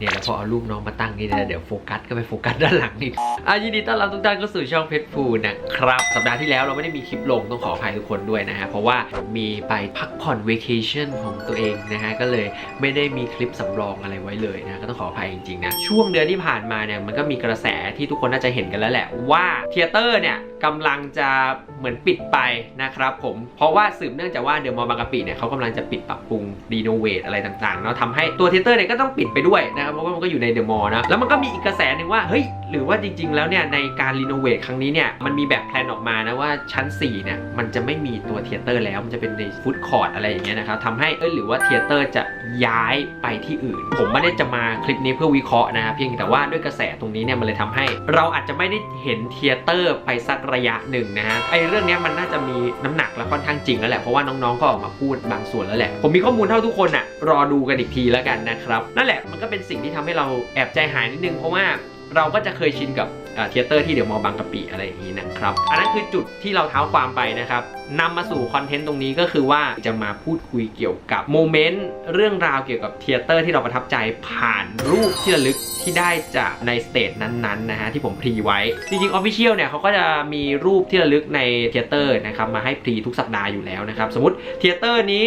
เนี่ยแล้วพอเอารูปน้องมาตั้งนี่นะเดี๋ยวโฟกัสก็ไปโฟกัสด้านหลังนี่อะยินดีต้อนรับทุกท่านเข้าสู่ช่องเพชรฟูนะครับ สัปดาห์ที่แล้วเราไม่ได้มีคลิปลงต้องขออภัยทุกคนด้วยนะฮะ เพราะว่ามีไปพักผ่อนเวเคชั่นของตัวเองนะฮะ ก็เลยไม่ได้มีคลิปสำรองอะไรไว้เลยนะ ก็ต้องขออภัยจริงๆนะ ช่วงเดือนที่ผ่านมาเนี่ยมันก็มีกระแส ที่ทุกคนน่าจะเห็นกันแล้วแหละว่าเทเตอร์เนี่ยกำลังจะเหมือนปิดไปนะครับผมเพราะว่าสืบเนื่องจากว่าเดอะมอลล์บางกะปิเนี่ยเขากำลังจะปิดปรับปรุงรีโนเวทอะไรต่างๆเนาะทำให้ตัวเทเตอร์เนี่ยก็ต้องปิดไปด้วยนะครับเพราะว่ามันก็อยู่ในเดอะมอลล์นะแล้วมันก็มีอีกกระแสหนึ่งว่าเฮ้ย หรือว่าจริง ๆ แล้วเนี่ยในการรีโนเวทครั้งนี้เนี่ยมันมีแบบแพลนออกมานะว่าชั้น4เนี่ยมันจะไม่มีตัวเทเตอร์แล้วมันจะเป็นในฟู้ดคอร์ทอะไรอย่างเงี้ยนะครับทำให้เอ้ยหรือว่าเทเตอร์จะย้ายไปที่อื่น ผมไม่ได้จะมาคลิปนี้เพื่อวิเคราะห์นะครับเพียงแต่ว่าด้วยกระแสตรงนี้เนี่ยมันเลยทำให้ เราอาจจะไม่ได้เห็นเทเตอร์ไปสักระยะหนึ่งนะฮะไอเรื่องเนี้ยมันน่าจะมีน้ำหนักและค่อนข้างจริงแล้วแหละเพราะว่าน้องๆก็ออกมาพูดบางส่วนแล้วแหละผมมีข้อมูลเท่าทุกคนอะรอดูกันอีกทีแล้วกันนะครับนั่นแหละมันก็เป็นสิ่งที่ทำให้เราแอบใจหายนิดนึงเพราะว่า เราก็จะเคยชินกับเทยเตอร์ที่เดี๋ยวมอบางกะปิอะไรอย่างนี้นะครับ อันนั้นคือจุดที่เราเท้าความไปนะครับนำมาสู่คอนเทนต์ตรงนี้ก็คือว่าจะมาพูดคุยเกี่ยวกับโมเมนต์เรื่องราวเกี่ยวกับเทยเตอร์ที่เราประทับใจผ่านรูปที่ระลึกที่ได้จากในสเตจนั้นๆนะฮะที่ผมพรีไว้ จริงๆออฟฟิเชียลเนี่ยเขาก็จะมีรูปที่ระลึกในเทยเตอร์นะครับมาให้พรีทุกสัปดาห์อยู่แล้วนะครับสมมติเทยเตอร์นี้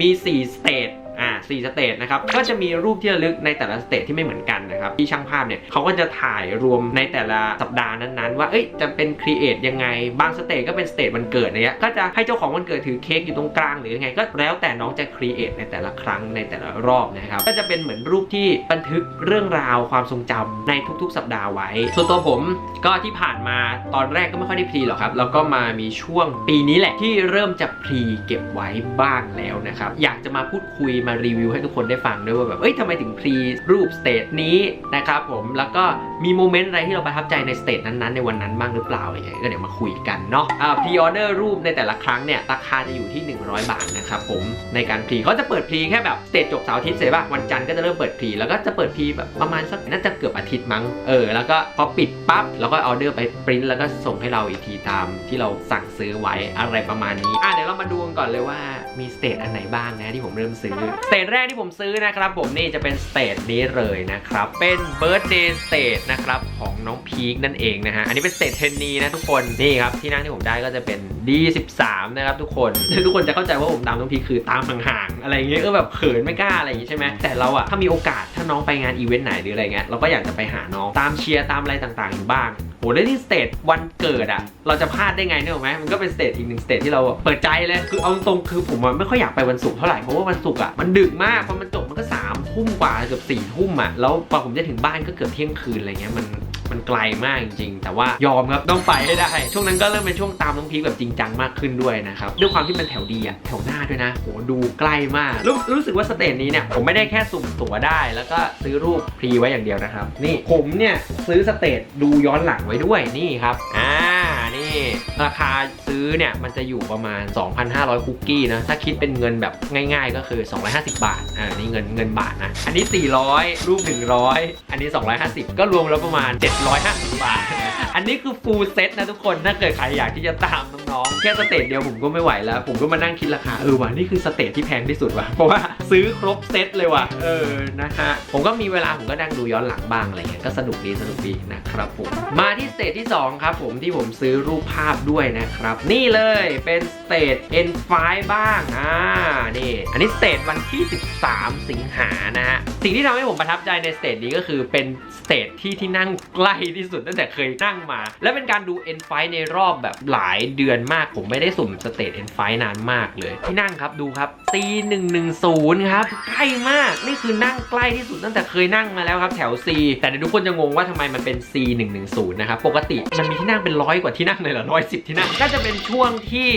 มี 4 สเตจ อ่าสี่สเตจนะครับ ก็จะมีรูปที่ระลึกในแต่ละสเตจที่ไม่เหมือนกันนะครับ ที่ช่างภาพเนี่ยเขาก็จะถ่ายรวมในแต่ละสัปดาห์นั้นๆ ว่า เอ้ย จะเป็นครีเอทยังไง บางสเตจก็เป็นสเตจวันเกิดเนี้ย ก็จะให้เจ้าของวันเกิดถือเค้กอยู่ตรงกลางหรือยังไง ก็แล้วแต่น้องจะครีเอทในแต่ละครั้งในแต่ละรอบนะครับ ก็จะเป็นเหมือนรูปที่บันทึกเรื่องราวความทรงจำในทุกๆ สัปดาห์ไว้ ส่วนตัวผมก็ที่ผ่านมาตอนแรกก็ไม่ค่อยได้พรีหรอกครับ แล้วก็มามีช่วงปีนี้แหละที่เริ่มจะพรีเก็บไว้บ้างแล้วนะครับ อยากจะมาพูดคุยมารีวิวให้ทุกคนได้ฟังด้วยว่าแบบเอ้ยทำไมถึงพรีรูปสเตจนี้นะครับผมแล้วก็มีโมเมนต์อะไรที่เราประทับใจในสเตจนั้นๆในวันนั้นบ้างหรือเปล่าอย่างเงี้ยก็เดี๋ยวมาคุยกันเนาะอ่าพรีออเดอร์รูปในแต่ละครั้งเนี่ยราคาจะอยู่ที่ 100 บาทนะครับผมในการพรีเขาจะเปิดพรีแค่แบบสเตจจบเสาร์อาทิตย์เสร็จป่ะวันจันทร์ก็จะเริ่มเปิดพรีแล้วก็จะเปิดพรีแบบประมาณสักน่าจะเกือบอาทิตย์มั้งเออแล้วก็พอปิดปั๊บเราก็ออเดอร์ไปปริ้นแล้วก็ส่งให้เราอีกทีตามที่เราสั่งซื้อไว้อะไรประมาณนี้อะเดี๋ยวเรามาดูกันก่อนเลยว่ามีสเตจอันไหนบ้างนะที่ผมเริ่มซื้อสเตจแรกที่ผมซื้อนะครับผมนี่จะเป็นสเตจนี้เลยนะครับ เป็น Birthday Stage นะครับของน้องพีคนั่นเองนะฮะ อันนี้เป็นสเตจเทนนีนะทุกคน นี่ครับที่นั่งที่ผมได้ก็จะเป็น D13 นะครับทุกคน ทุกคนจะเข้าใจว่าผมตามน้องพีคคือตามห่างๆอะไรอย่างเงี้ยก็แบบเขินไม่กล้าอะไรอย่างงี้ใช่ไหมแต่เราอะถ้ามีโอกาสถ้าน้องไปงานอีเวนต์ไหนหรืออะไรเงี้ยเราก็อยากจะไปหาน้องตามเชียร์ตามอะไรต่างๆอยู่บ้าง โหได้ที่สเตจวันเกิดอะเราจะพลาดได้ไงเนี่ยหรอกไหมมันก็เป็นสเตจอีกหนึ่งสเตจที่เราเปิดใจเลย คือเอาตรงคือผมไม่ค่อยอยากไปวันศุกร์เท่าไหร่ เพราะว่าวันศุกร์อะมันดึกมากพอมันจบมันก็สามทุ่มกว่าเกือบสี่ทุ่มอะแล้วพอผมจะถึงบ้านก็เกือบเที่ยงคืนอะไรเงี้ยมัน มันไกลมากจริง ๆ แต่ว่ายอมครับต้องไปให้ได้ ช่วงนั้นก็เริ่มเป็นช่วงตามน้องพีคแบบจริงจังมากขึ้นด้วยนะครับด้วยความที่มันแถวดีอะแถวหน้าด้วยนะโหดูใกล้มากรู้รู้สึกว่าสเตจนี้เนี่ยผมไม่ได้แค่สุ่มตั๋วได้ แล้วก็ซื้อรูปพรีไว้อย่างเดียวนะครับ นี่ผมเนี่ยซื้อสเตจดูย้อนหลังไว้ด้วยนี่ครับอ่า นี่ ราคาซื้อเนี่ยมันจะอยู่ประมาณ 2,500 คุกกี้นะ ถ้าคิดเป็นเงินแบบง่าย ๆ ก็คือ 250 บาท อ่า นี่เงินเงินบาทนะ อันนี้ 400 รูป 100 อันนี้ 250 ก็รวมแล้วประมาณ 750 บาท อันนี้คือฟูลเซ็ตนะทุกคน ถ้าเกิดใครอยากที่จะตาม น้องแค่สเตจเดียวผมก็ไม่ไหวแล้ว ผมก็มานั่งคิดราคาเออว่ะนี่คือสเตจที่แพงที่สุดว่ะเพราะว่าซื้อครบเซตเลยว่ะเออนะฮะผมก็มีเวลาผมก็นั่งดูย้อนหลังบ้างอะไรเงี้ยก็สนุกดีสนุกดีนะครับผมมาที่สเตจที่ 2 ครับผมที่ผมซื้อรูปภาพด้วยนะครับ นี่เลยเป็นสเตจ N5 บ้างอ่านี่อันนี้สเตจวันที่ 13 สิงหานะฮะสิ่งที่ทำให้ผมประทับใจในสเตจนี้ก็คือเป็นสเตจที่ที่นั่งใกล้ที่สุดตั้งแต่เคยนั่งมา และเป็นการดู N5 ในรอบแบบหลายเดือนมาก ผมไม่ได้สุ่มสเตจ N5 นไฟนานมากเลยที่นั่งครับดูครับ C110 ครับใกล้มากนี่คือนั่งใกล้ที่สุดตั้งแต่เคยนั่งมาแล้วครับแถว C แต่เดี๋ยวทุกคนจะงงว่าทำไมมันเป็น C110 นะครับปกติมันมีที่นั่งเป็นร้อยกว่าที่นั่งเลยเหรอร้อยสิบที่นั่งก็จะเป็นช่วงที่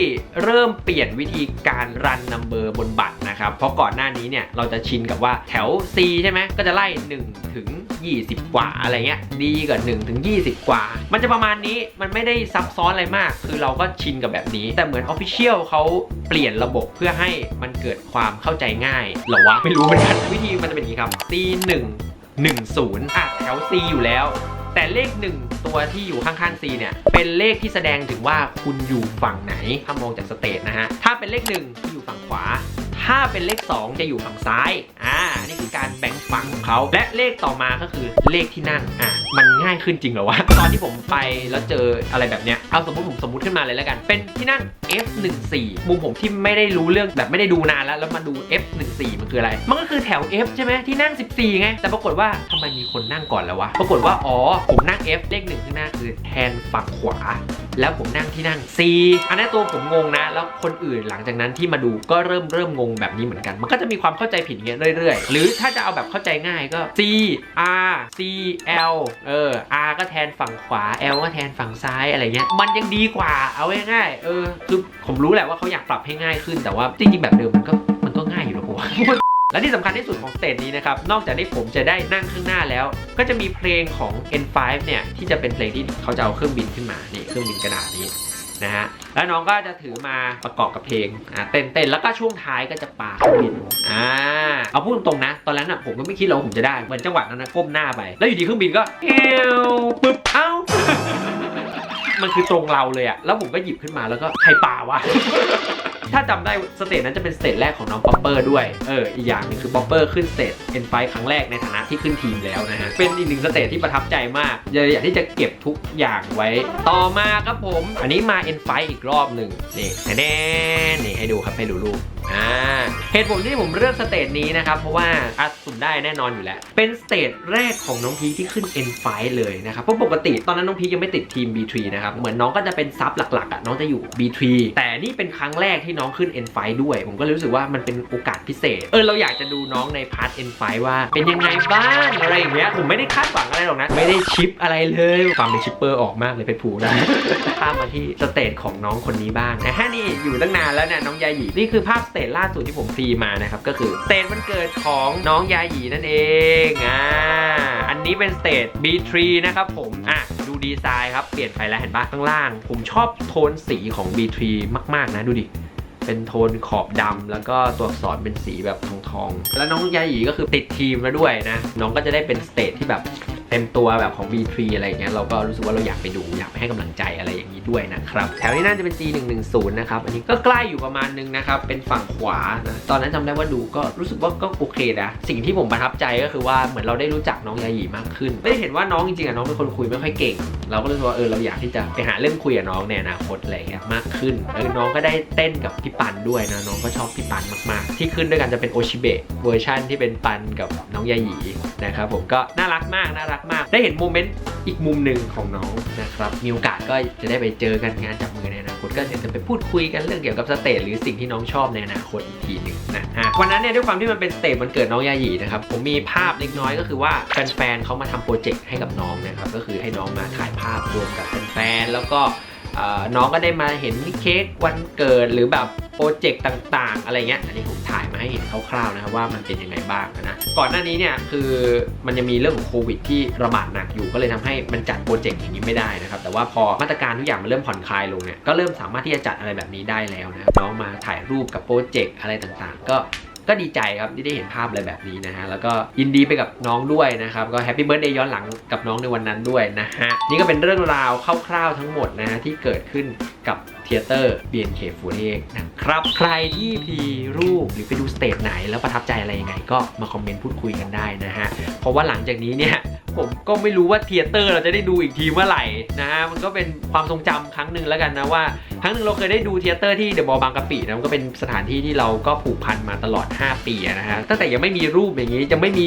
เริ่มเปลี่ยนวิธีการรันนัมเบอร์บนบัตรนะครับเพราะก่อนหน้านี้เนี่ยเราจะชินกับว่าแถว C ใช่ไหมก็จะไล่1ถึง20 กว่าอะไรเงี้ยดีกับ1ถึง20 กว่า มันจะประมาณนี้มันไม่ได้ซับซ้อนอะไรมาก คือเราก็ชินกับแบบนี้ แต่เหมือน Official เขาเปลี่ยนระบบเพื่อให้มันเกิดความเข้าใจง่ายหรอวะ ไม่รู้เหมือนกันวิธีมันจะเป็นอย่างนี้ครับ C 1 1 0อะแถว C อยู่แล้ว แต่เลข 1 ตัวที่อยู่ข้างๆ C เนี่ย เป็นเลขที่แสดงถึงว่าคุณอยู่ฝั่งไหน ถ้ามองจากสเตทนะฮะ ถ้าเป็นเลข 1 ที่อยู่ฝั่งขวาถถ้าเป็นเลข 2 จะอยู่ฝั่งซ้าย อ่า นี่คือการแบ่งฝั่งของเขา และเลขต่อมาก็คือเลขที่นั่ง อะ มันง่ายขึ้นจริงเหรอวะ ตอนที่ผมไปแล้วเจออะไรแบบเนี้ย เอาสมมติผมสมมติขึ้นมาเลยแล้วกัน เป็นที่นั่ง F14 มุมผมที่ไม่ได้รู้เรื่องแบบไม่ได้ดูนานแล้วแล้วมาดู F14 มันคืออะไร มันก็คือแถว F ใช่ไหมที่นั่ง 14 ไง แต่ปรากฏว่าทำไมมีคนนั่งก่อนแล้ววะ ปรากฏว่าอ๋อผมนั่ง F เลขหนึ่งข้างหน้าคือแทนฝั่งขวา แล้วผมนั่งที่นั่ง C อันนี้ตัวผมงงนะ แล้วคนอื่นหลังจากนั้นที่มาดูก็เริ่มเริ่มงงแบบนี้เหมือนกัน มันก็จะมีความเข้าใจผิดเงี้ยเรื่อยๆ หรือถ้าจะเอาแบบเข้าใจง่ายก็ C R C L เออ R ก็แทนฝั่งขวา L ก็แทนฝั่งซ้ายอะไรเงี้ยมัันยังดีกว่า เอาง่ายๆเออคือผมรู้แหละว่าเขาอยากปรับให้ง่ายขึ้นแต่ว่าจริงๆแบบเดิมมันก็มันก็ง่ายอยู่แล้วผมว่าและที่สำคัญที่สุดของสเตจนี้นะครับ นอกจากที่ผมจะได้นั่งข้างหน้าแล้ว ก็จะมีเพลงของ N5 เนี่ย ที่จะเป็นเพลงที่เขาจะเอาเครื่องบินขึ้นมา นี่เครื่องบินกระดาษนี้นะฮะ แล้วน้องก็จะถือมาประกอบกับเพลง อ่าเต้นเต้นแล้วก็ช่วงท้ายก็จะปาเครื่องบิน อ่า เอาพูดตรงๆนะ ตอนนั้นอะผมก็ไม่คิดหรอกว่าผมจะได้ เหมือนจังหวะนั้นนะก้มหน้าไป แล้วอยู่ดีเครื่องบินก็เอวปึ๊บ เอ้า มันคือตรงเราเลยอะแล้วผมก็หยิบขึ้นมาแล้วก็ใครป่าวะ ถ้าจำได้สเตจนั้นจะเป็นสเตจแรกของน้องป๊อปเปอร์ด้วย เออ อีกอย่างหนึงคือป๊อปเปอร์ขึ้นสเตจ N5 ครั้งแรกในฐานะที่ขึ้นทีมแล้วนะฮะ เป็นอีกหนึ่งสเตจที่ประทับใจมากเลยอยากที่จะเก็บทุกอย่างไว้ ต่อมาครับผม อันนี้มา N5 อีกรอบหนึ่งนี่แน่ๆนี่ให้ดูครับให้ดูรูป อ่าเหตุผลที่ผมเลือกสเตจนี้นะครับ เพราะว่าอัดสุ่มได้แน่นอนอยู่แล้ว เป็นสเตจแรกของน้องพีที่ขึ้น N5 เลยนะครับ เพราะปกติตอนนั้นน้องพียังไม่ติดทีม B3 นะครับ เหมือนน้องก็จะเป็นซับหลักๆอะน้องจะอยู่ B3 แต่นี่เป็นครั้งแรกที่น้องขึ้น N5 ด้วย ผมก็รู้สึกว่ามันเป็นโอกาสพิเศษ เออเราอยากจะดูน้องในพาร์ท N5 ว่าเป็นยังไงบ้างอะไรอย่างเงี้ย ผมไม่ได้คาดหวังอะไรหรอกนะ ไม่ได้ชิปอะไรเลยความเป็นชิปเปอร์ออกมากเลยเพชรผูนะข้ามมาที่สเตจของน้องคนนี้บ้างนะฮะนี่อยู่ตั้งนานแล้วเนี่ยน้องยาหยีนี่คือภาพเตจล่าสุดที่ผมฟรีมานะครับ ก็คือสเตจวันเกิดของน้องยาหยีนั่นเองอ่าอันนี้เป็นสเตจ B3 นะครับผมอะดูดีไซน์ครับ เปลี่ยนไปแล้วเห็นปะข้างล่าง ผมชอบโทนสีของ B3 มากๆนะดูดิเป็นโทนขอบดำแล้วก็ตัวอักษรเป็นสีแบบทองทอง แล้วน้องยาหยีก็คือติดทีมแล้วด้วยนะ น้องก็จะได้เป็นสเตจที่แบบเต็มตัวแบบของ B3 อะไรเงี้ยเราก็รู้สึกว่าเราอยากไปดูอยากไปให้กำลังใจอะไรอย่างนี้ด้วยนะครับแถวนี้น่าจะเป็น G110 นะครับอันนี้ก็ใกล้อยู่ประมาณนึงนะครับเป็นฝั่งขวานะตอนนั้นจำได้ว่าดูก็รู้สึกว่าก็โอเคนะสิ่งที่ผมประทับใจก็คือว่าเหมือนเราได้รู้จักน้องยาหยีมากขึ้น ไม่ได้เห็นว่าน้องจริงๆอะน้องเป็นคนคุยไม่ค่อยเก่ง เราก็รู้สึกว่าเออเราอยากที่จะไปหาเรื่องคุยกับน้องในอนาคตอะไรอย่างเงี้ยมากขึ้นเออน้องก็ได้เต้นกับพี่ปันด้วยนะน้องก็ชอบพี่ปันมากๆ ที่ขึ้นด้วยกันจะเป็นโอชิเบะเวอร์ชันที่เป็นปันกับน้องยาหยีนะครับผมก็น่ารักมากน่ารักมาก ได้เห็นโมเมนต์อีกมุมหนึ่งของน้องนะครับมีโอกาสก็จะได้ไปเจอกันงานจับมือในอนาคตก็จะไปพูดคุยกันเรื่องเกี่ยวกับสเตจหรือสิ่งที่น้องชอบในอนาคตอีกทีหนึ่งนะฮะวันนั้นเนี่ยด้วยความที่มันเป็นสเตจมันเกิดน้องยาหยีนะครับผมมีภาพเล็กน้อยก็คือว่าแฟนๆเขามาทำโปรเจกต์ให้กับน้องนะครับก็คือให้น้องมาถ่ายภาพรวมกับแฟนๆแล้วก็เอ่อน้องก็ได้มาเห็นเค้กวันเกิดหรือแบบ โปรเจกต์ต่างๆ อะไรเงี้ย อันนี้ผมถ่ายมาให้เห็นคร่าวๆนะครับว่ามันเป็นยังไงบ้างนะ ก่อนหน้านี้เนี่ยคือมันยังมีเรื่องของโควิดที่ระบาดหนักอยู่ก็เลยทำให้มันจัดโปรเจกต์อย่างนี้ไม่ได้นะครับ แต่ว่าพอมาตรการทุกอย่างมันเริ่มผ่อนคลายลงเนี่ยก็เริ่มสามารถที่จะจัดอะไรแบบนี้ได้แล้วนะครับน้องมาถ่ายรูปกับโปรเจกต์อะไรต่างๆ ก็ ก็ดีใจครับที่ได้เห็นภาพอะไรแบบนี้นะฮะแล้วก็ยินดีไปกับน้องด้วยนะครับก็แฮปปี้เบิร์ดเดย์ย้อนหลังกับน้องในวันนั้นด้วยนะฮะนี่ก็เป็นเรื่องราวคร่าวๆทั้งหมดนะฮะที่เกิดขึ้นกับเทเตอร์ BNK48 นะครับ ใครที่พีรูปหรือไปดูสเตจไหน แล้วประทับใจอะไรยังไงก็มาคอมเมนต์พูดคุยกันได้นะฮะเพราะว่าหลังจากนี้เนี่ย ผมก็ไม่รู้ว่าเทเตอร์เราจะได้ดูอีกทีเมื่อไหร่นะฮะมันก็เป็นความทรงจำครั้งหนึ่งแล้วกันนะว่า ครั้งหนึ่งเราเคยได้ดูเทเตอร์ที่เดอะมอลล์บางกะปินะมันก็เป็นสถานที่ที่เราก็ผูกพันมาตลอด 5 ปีนะฮะตั้งแต่ยังไม่มีรูปอย่างนี้จะไม่มี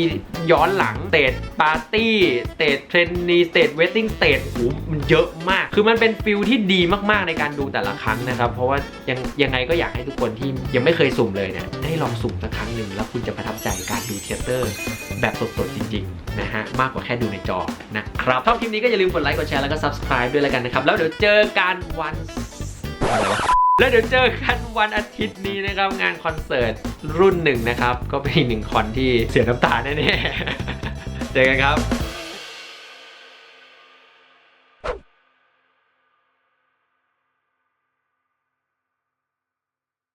ย้อนหลังสเตจปาร์ตี้สเตจเทรนนีสเตจเวทติ้งสเตจโอ้โหมันเยอะมาก คือมันเป็นฟิลที่ดีมากๆในการดูแต่ละครั้งนะครับ เพราะว่ายังยังไงก็อยากให้ทุกคนที่ยังไม่เคยสุ่มเลยเนี่ยได้ลองสุ่มสักครั้งหนึ่งแล้วคุณจะประทับใจการดูเทเตอร์ แบบสดๆจริงๆนะฮะมากกว่าแค่ดูในจอนะครับชอบคลิปนี้ก็อย่าลืมกดไลค์กดแชร์แล้วก็ subscribe ด้วยแล้วกันนะครับ แล้วเดี๋ยวเจอกันวันอะไรวะแล้วเดี๋ยวเจอกันวันอาทิตย์นี้นะครับงานคอนเสิร์ตรุ่นหนึ่งนะครับ ก็เป็นอีกหนึ่งคอนที่เสียน้ำตาแน่ๆเจอกันครับ